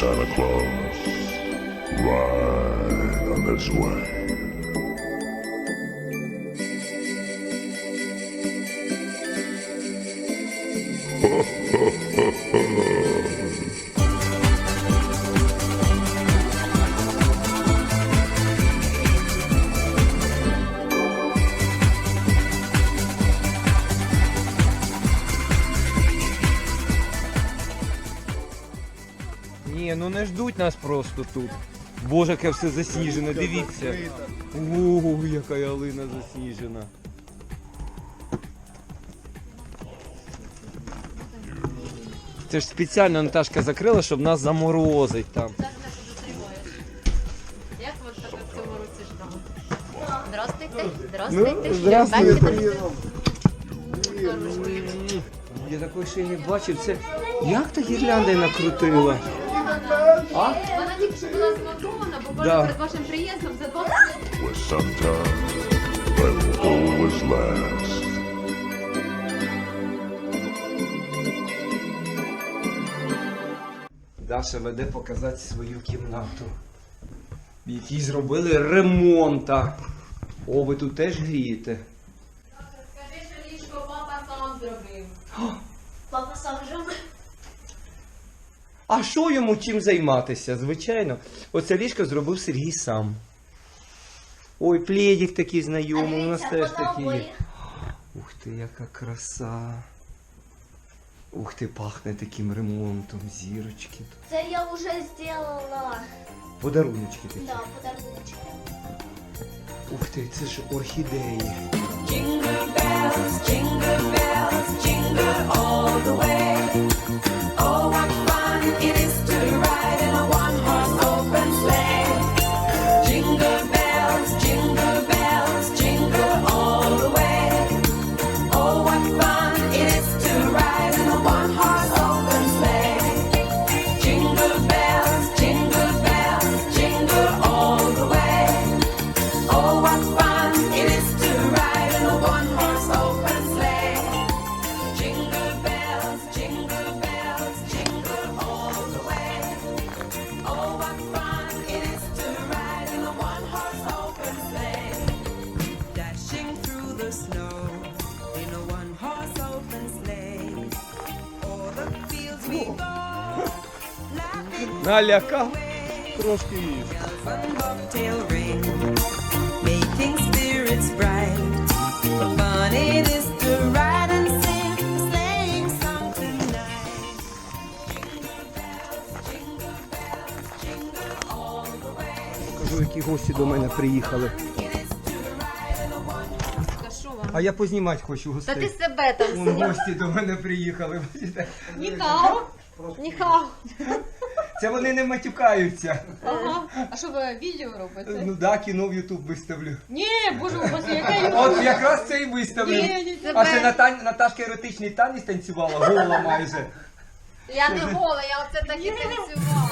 Santa Claus right on his way. Ho, ho, ho, ho. Ні, ну не ждуть нас просто тут. Боже, яке все засніжене, дивіться. Ого, яка ялина засніжена. Це ж спеціально Наташка закрила, щоб нас заморозить там. Як ви тебе в цьому році ждали? Здравствуйте, здравствуйте. Ну. Бачите? Я такої ще й не бачив. Це як та гірлянда накрутила? А? Вона тільки що була змонтована, буквально Да. перед вашим приїздом за два will always last. Даша веде показати свою кімнату, в якій зробили ремонта. О, ви тут теж грієте. Скажи, що ліжко папа сам зробив. Папа сам жив. А що йому чим займатися? Звичайно, оце ліжко зробив Сергій сам. Ой, пледик такий знайомий, у нас теж такий є. Ух ти, яка краса. Ух ти, пахне таким ремонтом, зірочки. Це я вже зробила. Подаруночки такі. Да, подаруночки. Ух ти, це ж орхідеї. Jingle bells, jingle bells, jingle all the way. All the way. Кажу, які гості до мене приїхали. А я познімати хочу Та ти себе там Вон гості до мене приїхали. бачите? Ніхао. Ніхао. Це вони не матюкаються. Ага. А що ви відео робите? Ну да, кіно в Ютуб виставлю. Ні, боже упаси, яка я. От якраз це і виставлю. Ні, ні, А ще. Натан... Наташка еротичний танець танцювала, гола майже. Я не гола, я оце так і танцювала.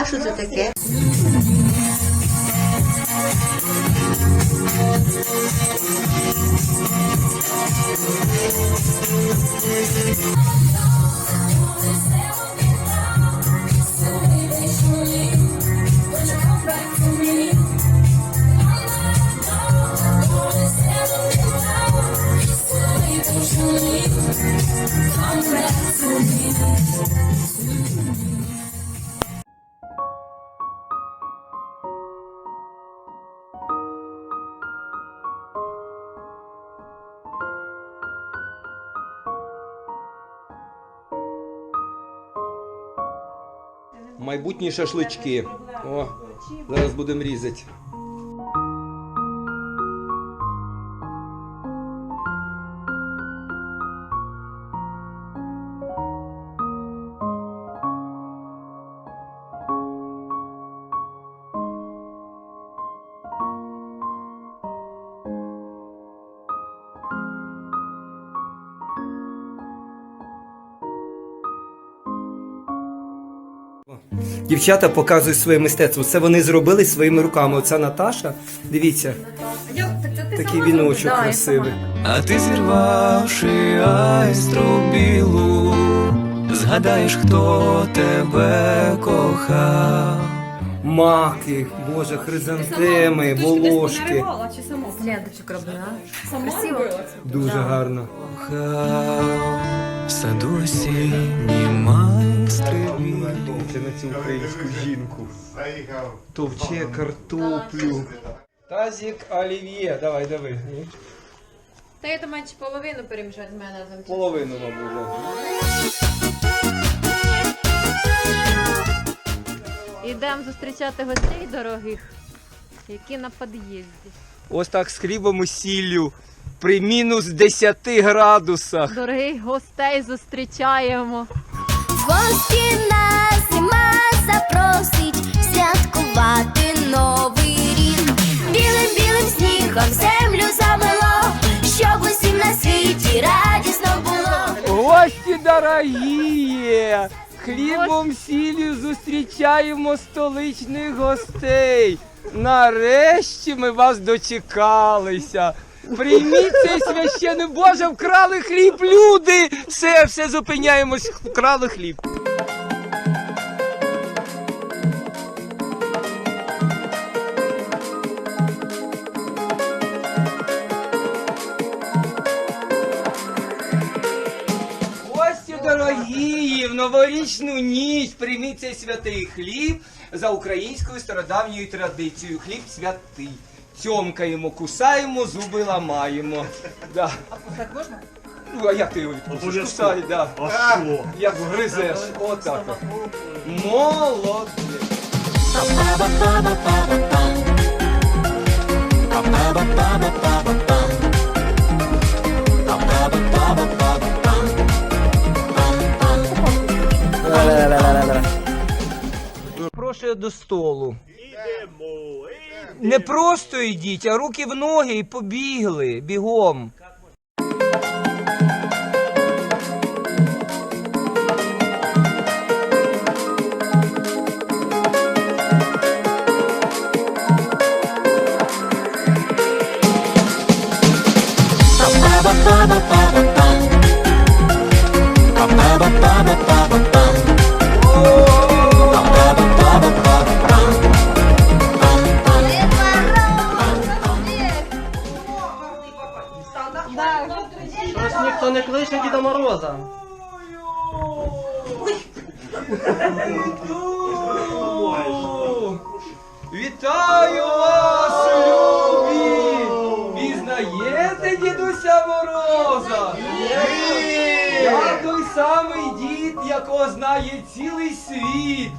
А що це таке? Thank you. Майбутні шашлички. О, зараз будемо різати. Дівчата показують своє мистецтво. Це вони зробили своїми руками. Оця Наташа, дивіться, такий віночок красивий. А ти зірвавши айстру білу, згадаєш, хто тебе кохав. Маки, боже, хризантеми, волошки. Ленточок робила. Красиво. Дуже гарно. В саду осінній майстри Товче на цю українську жінку. Товче картоплю. Тазік олів'є. Давай, давай. Та я думаю, чи половину перемішати з мене. Половину, мабуть. Ідемо зустрічати гостей дорогих, які на під'їзді. Ось так з хлібом і сіллю. При мінус 10 градусах. Дорогих гостей зустрічаємо. Гості нас зима запросить святкувати новий рік. Білим білим снігом землю замело, щоб усім на світі радісно було. Гості дорогі! Хлібом сіллю зустрічаємо столичних гостей. Нарешті ми вас дочекалися. Прийміть цей священний Боже, вкрали хліб, люди! Все, все зупиняємось, вкрали хліб. Гості дорогі, в новорічну ніч прийміть цей святий хліб за українською стародавньою традицією. Хліб святий. Цьомкаємо, кусаємо, зуби ламаємо. Да. А кусати можна? Ну, а як ти його відкусиш? Кусай, да. А що? Як гризеш. Отак. от. Молодець. Прошу до столу. Не просто йдіть, а руки в ноги і побігли бігом. Знає цілий світ.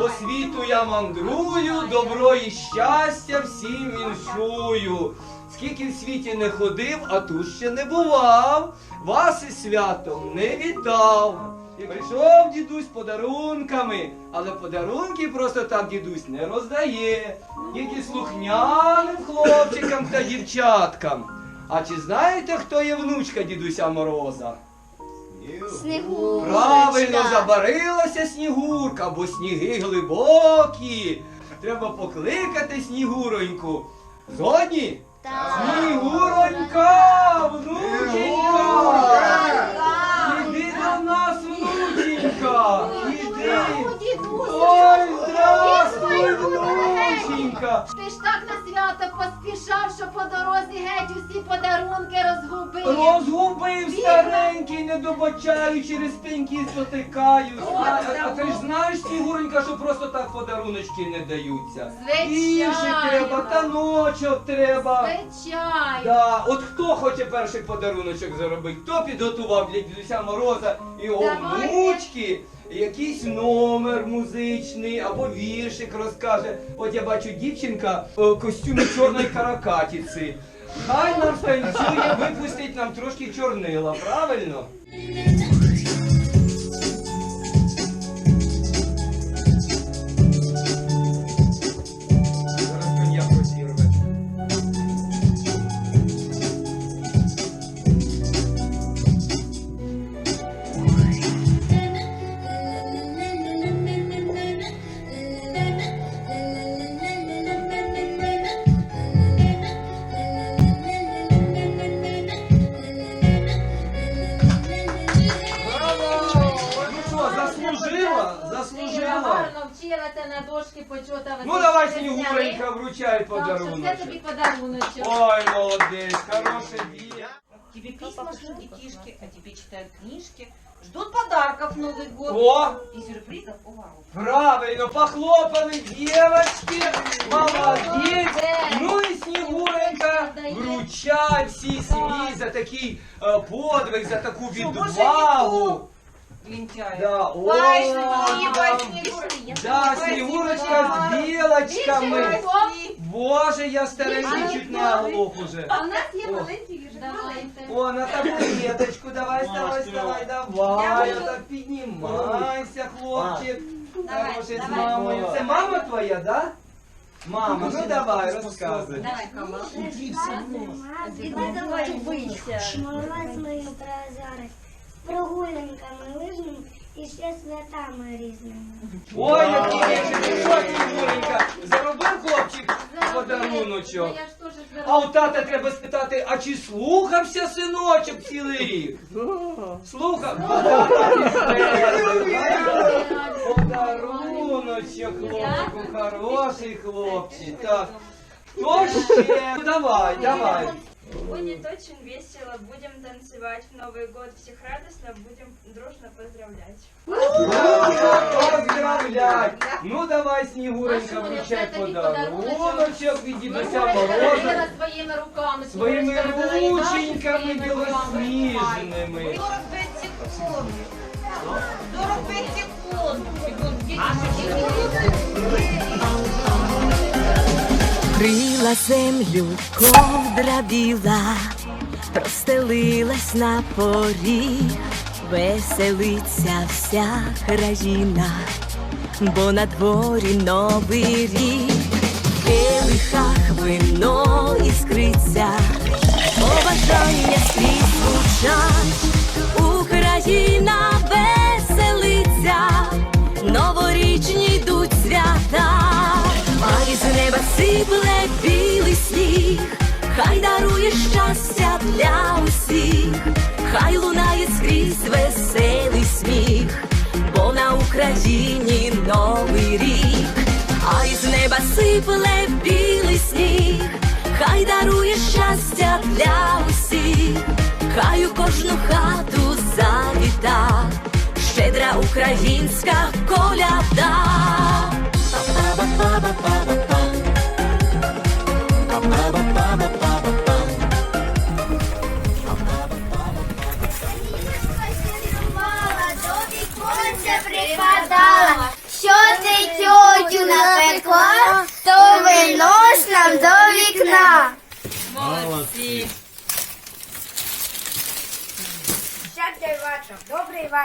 По світу я мандрую, добро і щастя всім віншую. Скільки в світі не ходив, а тут ще не бував, вас із святом не вітав. Прийшов дідусь подарунками, але подарунки просто так дідусь не роздає. Тільки слухняним хлопчикам та дівчаткам. А чи знаєте, хто є внучка дідуся Мороза? Снігурочка. Забарилася снігурка, бо сніги глибокі. Треба покликати снігуроньку. Згодні? Так. Снігуронька, внученька! Іди до нас, внученька! Іди! Ой, здравствуй, внученька! На свято поспішав, що по дорозі геть усі подарунки розгубив. Розгубив старенький, не добачаю, через пеньки спотикаюсь. А, а ти ж знаєш, Снігуронька, що просто так подаруночки не даються. Звичайно. Більше треба, таночок треба. Звичайно. Да, от хто хоче перший подаруночок заробити, хто підготував для дідуся Мороза і Давайте. внучки якийсь номер музичний або віршик розкаже. От я бачу дівчинка в костюмі чорної каракатіці. Хай нам станцює, випустить нам трошки чорнила, правильно? Це на дошки почота. Ну давай, Снігуренька, вручай Так, що це подарунок. тобі подаруночок. Ой, молодець, хороше діло. Тебе письма шлют детишки, а тебе читают книжки. Ждут подарков Новый год. О, И сюрпризов у ворот. правильно, похлопали, девочки, молодець. Ну і Снігуренька вручай всій сім'ї за такий е, подвиг, за таку відвагу. Лентяи. Да, о, Ой, спасибо, да. Снегурочка. З білочками. Боже, я старенький чуть не оглох уже. А в нас є маленький. Давайте. О, на табуреточку, давай, вставай, вставай, давай, отак піднімайся, хлопчик. Хороший з мамою. Це мама твоя, да? Мама, ну давай, розказуй. Давай, Кама. Малась мою прозорих, прогулянками лижними і ще святами різними. Ой, який віршик, ти що, Снігуренька, заробив хлопчик подаруночок? Ну, А у тата треба спитати, а чи слухався синочок цілий рік? Слухав? Подаруночок, хлопчику, хороший хлопчик. Так. Хто ще? Давай, давай. Будет очень весело, будем танцевать в Новый год, всех радостно, будем дружно поздравлять. Поздравлять! Ну давай, Снігуренька, Машуня, вручай це тобі подаруночок від дідуся Снігурочка Мороза. зробила своїми руками. Своїми Снігурочка робила і наші рученьками своїми руками. білосніжними. 45 секунд. 45 секунд. Крила землю ковдра біла, простелилась на поріг, веселиться вся країна, бо на дворі новий рік, келихах вино іскриться, побажання скрізь звучать, Україна веселиться, новорічні йдуть свята, а із сипле білий сніг, хай дарує щастя для усіх, хай лунає скрізь веселий сміх, бо на Україні новий рік, а із неба сипле білий сніг, хай дарує щастя для усіх, хай у кожну хату завіта, щедра українська коляда.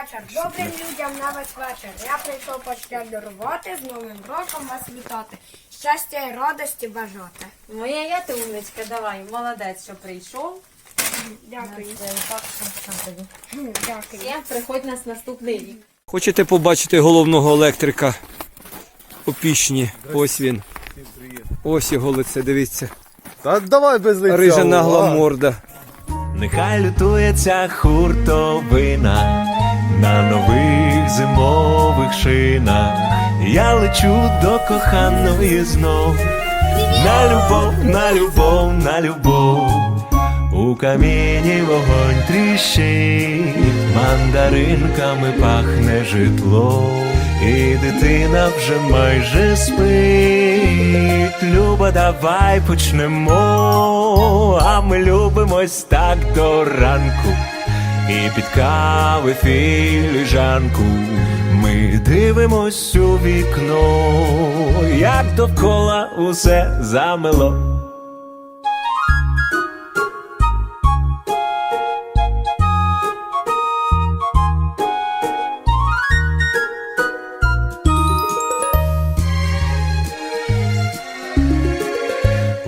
Вечір, добрим людям на весь вечір. Я прийшов пощедрувати, з Новим роком вас вітати. Щастя і радості бажати. Моя я ти умничка, давай, молодець, що прийшов. Дякую. Тобі. Дякую. Всім приходь нас наступний рік. Хочете побачити головного електрика у пічні? Ось він. Ось його лице, дивіться. Та давай без лиця. Рижа нагла морда. Нехай лютується хуртовина на нових зимових шинах. Я лечу до коханої знов. На любов, на любов, на любов. У каміні вогонь тріщить, мандаринками пахне житло, і дитина вже майже спить. Люба, давай почнемо, а ми любимось так до ранку. І під кави філіжанку ми дивимось у вікно, як довкола усе замело.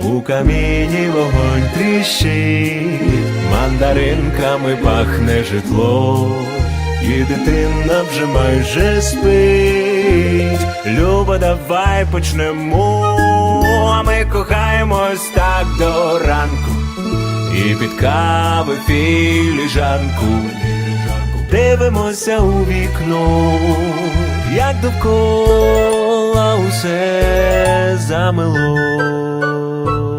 У каміні вогонь тріщить, мандаринками пахне житло, і дитина вже майже спить. Люба, давай почнемо, а ми кохаємось так до ранку, і під кави філіжанку дивимося у вікно, як довкола усе замело.